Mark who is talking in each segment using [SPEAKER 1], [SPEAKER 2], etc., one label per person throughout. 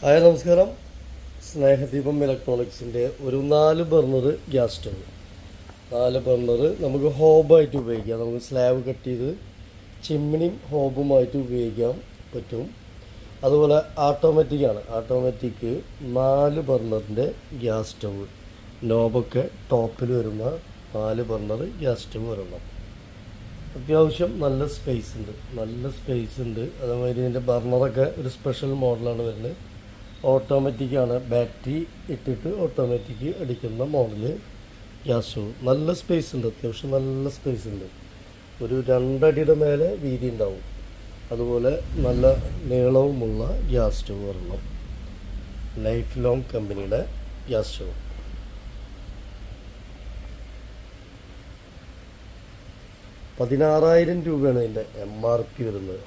[SPEAKER 1] Hi നമസ്കാരം. സ്നേഹദീപം ഇലക്ട്രോണിക്സിന്റെ ഒരു നാല് ബർണർ ഗ്യാസ് സ്റ്റവ്. നാല് ബർണർ നമുക്ക് ഹോബായിട്ട് ഉപയോഗിക്കാം. നമുക്ക് സ്ലാബ് കട്ട് ചെയ്ത് ചിമ്മിനിയും ഹോബുമായിട്ട് ഉപയോഗിക്കാൻ പറ്റും. അതുപോലെ ഓട്ടോമാറ്റിക്കാണ് ഓട്ടോമാറ്റിക് നാല് ബർണറിന്റെ ഗ്യാസ് സ്റ്റവ്. നോബൊക്കെ ടോപ്പിൽ വരുന്ന നാല് ബർണർ ഗ്യാസ് സ്റ്റവ് വരണം. അത്യാവശ്യം നല്ല സ്പേസ് ഉണ്ട്. നല്ല സ്പേസ് ഉണ്ട്. അതേമാതിരി ഇതിന്റെ ബർണറൊക്കെ ഒരു സ്പെഷ്യൽ മോഡലാണ് വരുന്നത്. ഓട്ടോമാറ്റിക്കാണ് ബാറ്ററി ഇട്ടിട്ട് ഓട്ടോമാറ്റിക് അടിക്കുന്ന മോഡൽ. ഗ്യാസ് നല്ല സ്പേസ് ഉണ്ട് അത്യാവശ്യം നല്ല സ്പേസ് ഉണ്ട്. ഒരു രണ്ടടിയുടെ മേലെ വീതി ഉണ്ടാവും. അതുപോലെ നല്ല നീളവുമുള്ള ഗ്യാസ് സ്റ്റവ് വരണം. ലൈഫ് ലോങ് കമ്പനിയുടെ ഗ്യാസ് സ്റ്റവ് പതിനാറായിരം രൂപയാണ് ഇതിന്റെ എം ആർ പി വരുന്നത്.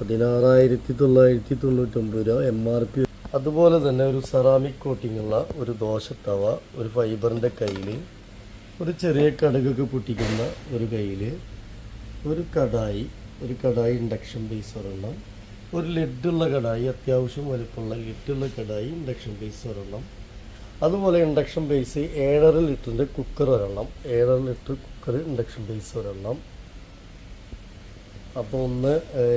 [SPEAKER 1] പതിനാറായിരത്തി തൊള്ളായിരത്തി തൊണ്ണൂറ്റൊമ്പത് രൂപ എം ആർ പി അതുപോലെ തന്നെ ഒരു സെറാമിക് കോട്ടിംഗ് ഉള്ള ഒരു ദോശത്തവ ഒരു ഫൈബറിന്റെ കയ്യിൽ ഒരു ചെറിയ കടുകൊക്കെ പൊട്ടിക്കുന്ന ഒരു കയ്യിൽ ഒരു കടായി ഒരു കടായി ഇൻഡക്ഷൻ ബേസ് ഒരെണ്ണം ഒരു ലിഡുള്ള കടായി അത്യാവശ്യം വലുപ്പമുള്ള ലിഡുള്ള കടായി ഇൻഡക്ഷൻ ബേസ് ഒരെണ്ണം അതുപോലെ ഇൻഡക്ഷൻ ബേസ് ഏഴര ലിറ്ററിന്റെ കുക്കർ ഒരെണ്ണം ഏഴര ലിറ്റർ കുക്കർ ഇൻഡക്ഷൻ ബേസ് ഒരെണ്ണം. അപ്പോൾ ഒന്ന്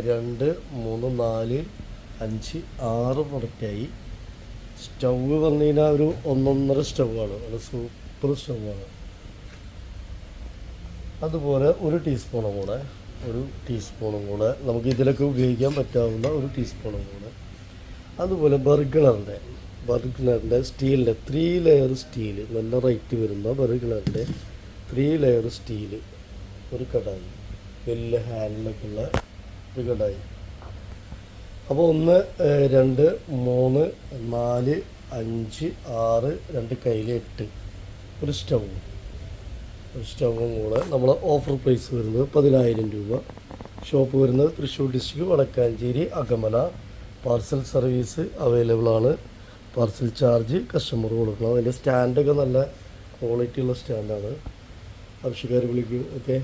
[SPEAKER 1] രണ്ട് മൂന്ന് നാല് അഞ്ച് ആറ് പ്രൊഡക്റ്റായി സ്റ്റൗവ് പറഞ്ഞു കഴിഞ്ഞാൽ ഒരു ഒന്നൊന്നര സ്റ്റൗവാണ്. അത് സൂപ്പർ സ്റ്റൗവാണ്. അതുപോലെ ഒരു ടീസ്പൂണും കൂടെ ഒരു ടീസ്പൂണും കൂടെ നമുക്ക് ഇതിലൊക്കെ ഉപയോഗിക്കാൻ പറ്റാവുന്ന ഒരു ടീസ്പൂണും കൂടെ. അതുപോലെ ബർഗണറിന്റെ ബർഗണറിന്റെ സ്റ്റീലിന്റെ ത്രീ ലെയർ സ്റ്റീൽ നല്ല റേറ്റ് വരുന്ന ബർഗണറിന്റെ ത്രീ ലെയർ സ്റ്റീൽ ഒരു കടായി. വലിയ ഹാൻഡിലൊക്കെ ഉള്ള ഒരു കടായി. അപ്പോൾ ഒന്ന് രണ്ട് മൂന്ന് നാല് അഞ്ച് ആറ് രണ്ട് കയ്യിൽ എട്ട്. ഒരു സ്റ്റൗവും ഒരു സ്റ്റൗവും കൂടെ നമ്മൾ ഓഫർ പ്രൈസ് വരുന്നത് പതിനായിരം രൂപ. ഷോപ്പ് വരുന്നത് Thrissur district Vadakkanchery Akamala. Parcel service available ആണ്. പാർസൽ ചാർജ് കസ്റ്റമർ കൊടുക്കണം. അതിന്റെ സ്റ്റാൻഡൊക്കെ നല്ല ക്വാളിറ്റിയുള്ള സ്റ്റാൻഡാണ്. ആവശ്യക്കാർ വിളിക്കും. ഓക്കെ?